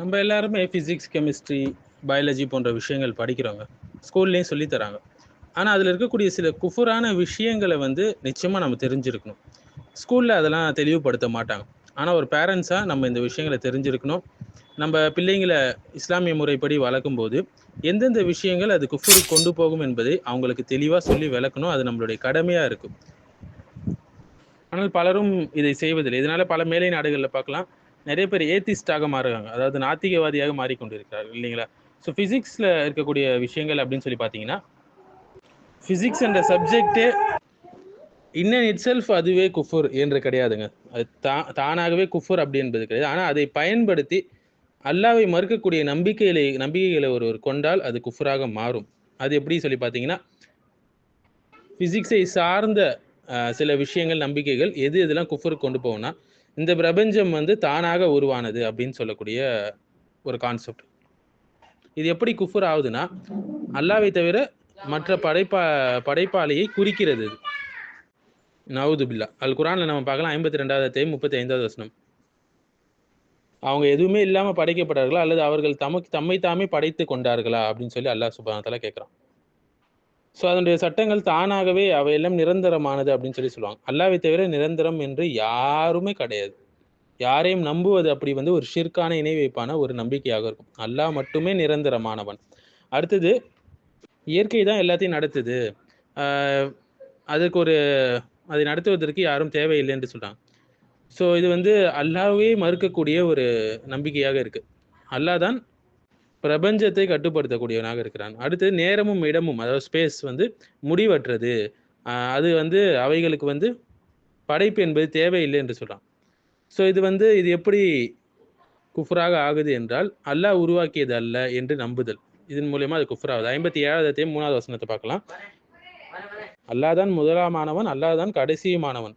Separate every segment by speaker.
Speaker 1: நம்ம எல்லாருமே physics chemistry biology போன்ற விஷயங்கள் படிக்கிறோங்க ஸ்கூல்லேயும் சொல்லித் தராங்க ஆனால் அதில் இருக்கக்கூடிய சில குஃபுரான விஷயங்களை வந்து நிச்சயமாக நம்ம தெரிஞ்சிருக்கணும். ஸ்கூலில் அதெல்லாம் தெளிவுபடுத்த மாட்டாங்க. ஆனால் ஒரு பேரண்ட்ஸாக நம்ம இந்த விஷயங்களை தெரிஞ்சிருக்கணும். நம்ம பிள்ளைங்களை இஸ்லாமிய முறைப்படி வளர்க்கும்போது எந்தெந்த விஷயங்கள் அது குஃபுருக்கு கொண்டு போகும் என்பதை அவங்களுக்கு தெளிவாக சொல்லி விளக்கணும். அது நம்மளுடைய கடமையாக இருக்கும். ஆனால் பலரும் இதை செய்வதில்லை. இதனால் பல மேலை நாடுகளில் பார்க்கலாம். நிறைய பேர் ஏத்திஸ்டாக மாறுறாங்க. அதாவது நாத்திகவாதியாக மாறிக்கொண்டிருக்கிறார்கள் இல்லைங்களா? ஸோ ஃபிசிக்ஸில் இருக்கக்கூடிய விஷயங்கள் அப்படின்னு சொல்லி பார்த்தீங்கன்னா ஃபிசிக்ஸ் என்ற சப்ஜெக்டே இன்னன் இட் செல்ஃப் அதுவே குஃபுர் என்று கிடையாதுங்க. அது தா தானாகவே குஃபுர் அப்படி என்பது கிடையாது. ஆனால் அதை பயன்படுத்தி அல்லாவை மறுக்கக்கூடிய நம்பிக்கைகளை நம்பிக்கைகளை ஒருவர் கொண்டால் அது குஃபுராக மாறும். அது எப்படி சொல்லி பார்த்தீங்கன்னா ஃபிசிக்ஸை சார்ந்த சில விஷயங்கள் நம்பிக்கைகள் எது எதெல்லாம் குஃபர் கொண்டு போகணும்னா இந்த பிரபஞ்சம் வந்து தானாக உருவானது அப்படின்னு சொல்லக்கூடிய ஒரு கான்செப்ட் இது எப்படி குஃபுர் ஆகுதுன்னா அல்லாவை தவிர மற்ற படைப்பா படைப்பாளியை குறிக்கிறது இது. நவுது பில்லா. அல் குரான்ல நம்ம பார்க்கலாம் ஐம்பத்தி ரெண்டாவது அத்தியாயம் முப்பத்தி ஐந்தாவது வசனம். அவங்க எதுவுமே இல்லாம படைக்கப்பட்டார்களா? அல்லது அவர்கள் தமக்கு தம்மை தாமே படைத்து கொண்டார்களா? அப்படின்னு சொல்லி அல்லாஹ் சுபானத்தால கேட்குறான். ஸோ அதனுடைய சட்டங்கள் தானாகவே அவையெல்லாம் நிரந்தரமானது அப்படின்னு சொல்லி சொல்லுவாங்க. அல்லாவை தவிர நிரந்தரம் என்று யாருமே கிடையாது. யாரையும் நம்புவது அப்படி வந்து ஒரு ஷிர்கான இணை வைப்பான ஒரு நம்பிக்கையாக இருக்கும். அல்லாஹ் மட்டுமே நிரந்தரமானவன். அடுத்தது இயற்கை தான் எல்லாத்தையும் நடத்துது. அதுக்கு ஒரு அதை நடத்துவதற்கு யாரும் தேவையில்லை என்று சொல்கிறாங்க ஸோ இது வந்து அல்லாவே மறுக்கக்கூடிய ஒரு நம்பிக்கையாக இருக்குது அல்லாஹ் தான் பிரபஞ்சத்தை கட்டுப்படுத்தக்கூடியவனாக இருக்கிறான். அடுத்து நேரமும் இடமும் அதாவது ஸ்பேஸ் வந்து முடிவற்றது. ஆஹ் அது வந்து அவைகளுக்கு வந்து படைப்பு என்பது தேவையில்லை என்று சொல்றான். ஸோ இது வந்து இது எப்படி குஃப்ராக ஆகுது என்றால் அல்லாஹ் உருவாக்கியது அல்ல என்று நம்புதல். இதன் மூலியமா அது குஃப்ராகுது. ஐம்பத்தி ஏழாவதத்தையும் மூணாவது வசனத்தை பார்க்கலாம். அல்லாஹ் தான் முதலாமானவன் அல்லாஹ் தான் கடைசியுமானவன்.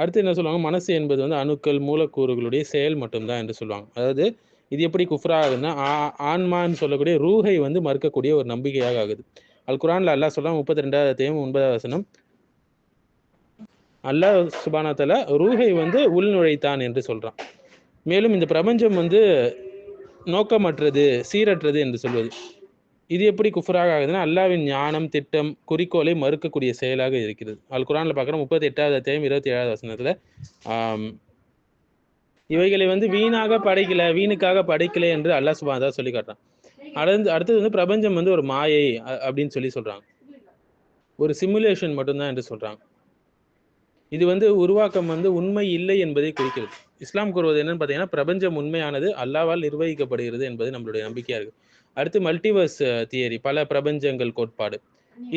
Speaker 1: அடுத்து என்ன சொல்லுவாங்க? மனசு என்பது வந்து அணுக்கள் மூலக்கூறுகளுடைய செயல் மட்டும்தான் என்று சொல்லுவாங்க. அதாவது இது எப்படி குஃப்ரா ஆகுதுன்னா ஆன்மான்னு சொல்லக்கூடிய ரூஹை வந்து மறுக்கக்கூடிய ஒரு நம்பிக்கையாக ஆகுது. அல் குரான்ல அல்லாஹ் சொல்லலாம் முப்பத்தி ரெண்டாவது ஒன்பதாவது வசனம். அல்லாஹ் சுபானத்தில் ரூஹை வந்து உள்நுழைத்தான் என்று சொல்கிறான் மேலும் இந்த பிரபஞ்சம் வந்து நோக்கமற்றது சீரற்றது என்று சொல்வது. இது எப்படி குஃபராக ஆகுதுன்னா அல்லாவின் ஞானம் திட்டம் குறிக்கோளை மறுக்கக்கூடிய செயலாக இருக்கிறது. அல் குரானில் பார்க்குறோம் முப்பத்தி எட்டாவது அத்தியாயம் இருபத்தி ஏழாவது வசனத்தில் இவைகளை வந்து வீணாக படைக்கல வீணுக்காக படைக்கல என்று அல்லாஹ் தான் சொல்லி காட்டுறான். அடுத்து அடுத்தது வந்து பிரபஞ்சம் வந்து ஒரு மாயை அப்படின்னு சொல்லி சொல்றாங்க. ஒரு சிமுலேஷன் மட்டும்தான் என்று சொல்றாங்க. இது வந்து உருவாக்கம் வந்து உண்மை இல்லை என்பதை குறிக்கிறது. இஸ்லாம் கூறுவது என்னன்னு பார்த்தீங்கன்னா பிரபஞ்சம் உண்மையானது அல்லாவால் நிர்வகிக்கப்படுகிறது என்பது நம்மளுடைய நம்பிக்கையா இருக்கு. அடுத்து மல்டிவர்ஸ் தியரி பல பிரபஞ்சங்கள் கோட்பாடு.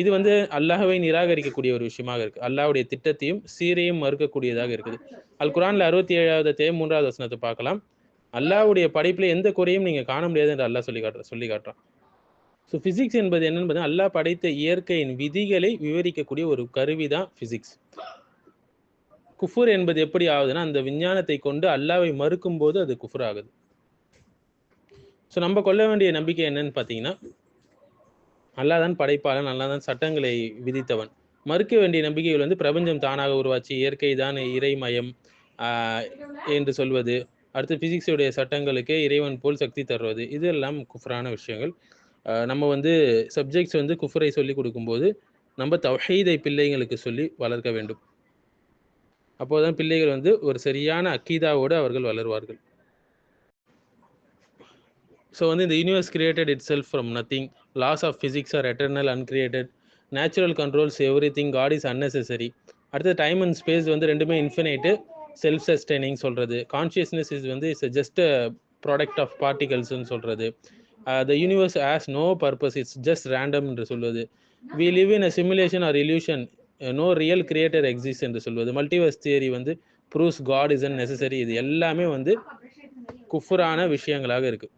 Speaker 1: இது வந்து அல்லாஹ்வை நிராகரிக்கக்கூடிய ஒரு விஷயமாக இருக்கு. அல்லாஹ்வுடைய திட்டத்தையும் சீரையும் மறுக்கக்கூடியதாக இருக்குது. அல் குரான்ல அறுபத்தி ஏழாவது தேம் மூன்றாவது வசனத்தை பார்க்கலாம். அல்லாஹ்வுடைய படைப்புல எந்த குறையும் நீங்க காண முடியாது என்று அல்லாஹ் சொல்லி காட்டுற சொல்லி காட்டுறான். ஸோ ஃபிசிக்ஸ் என்பது என்னன்னு அல்லாஹ் படைத்த இயற்கையின் விதிகளை விவரிக்கக்கூடிய ஒரு கருவி தான் ஃபிசிக்ஸ் குஃபுர் என்பது எப்படி ஆகுதுன்னா அந்த விஞ்ஞானத்தை கொண்டு அல்லாவை மறுக்கும் போது அது குஃபுர் ஆகுது. ஸோ நம்ம கொள்ள வேண்டிய நம்பிக்கை என்னன்னு பார்த்தீங்கன்னா அல்லாதான் படைப்பாளன் அல்லாதான் சட்டங்களை விதித்தவன். மறுக்க வேண்டிய நம்பிக்கைகள் வந்து பிரபஞ்சம் தானாக உருவாச்சு. இயற்கை தான் இறைமயம் என்று சொல்வது. அடுத்து பிசிக்ஸுடைய சட்டங்களுக்கே இறைவன் போல் சக்தி தருவது. இது எல்லாம் குஃபரான விஷயங்கள். நம்ம வந்து சப்ஜெக்ட்ஸ் வந்து குஃபரை சொல்லி கொடுக்கும்போது நம்ம தவஹீதை பிள்ளைங்களுக்கு சொல்லி வளர்க்க வேண்டும். அப்போதான் பிள்ளைகள் வந்து ஒரு சரியான அக்கீதாவோடு அவர்கள் வளருவார்கள். ஸோ வந்து இந்த universe created itself from nothing laws of physics are eternal uncreated natural controls everything God is unnecessary அடுத்து டைம் அண்ட் ஸ்பேஸ் வந்து ரெண்டுமே இன்ஃபினைட்டு செல்ஃப் சஸ்டைனிங் சொல்கிறது கான்ஷியஸ்னஸ் இஸ் வந்து இட்ஸ் ஜஸ்ட் ப்ராடக்ட் ஆஃப் பார்ட்டிகல்ஸ்னு சொல்கிறது the universe has no purpose it's just random என்று சொல்வது. We live in a simulation or illusion no real creator exist என்று சொல்வது. மல்டிவர்ஸ் தியரி வந்து proves God is unnecessary இது எல்லாமே வந்து குஃபுரான விஷயங்களாக இருக்குது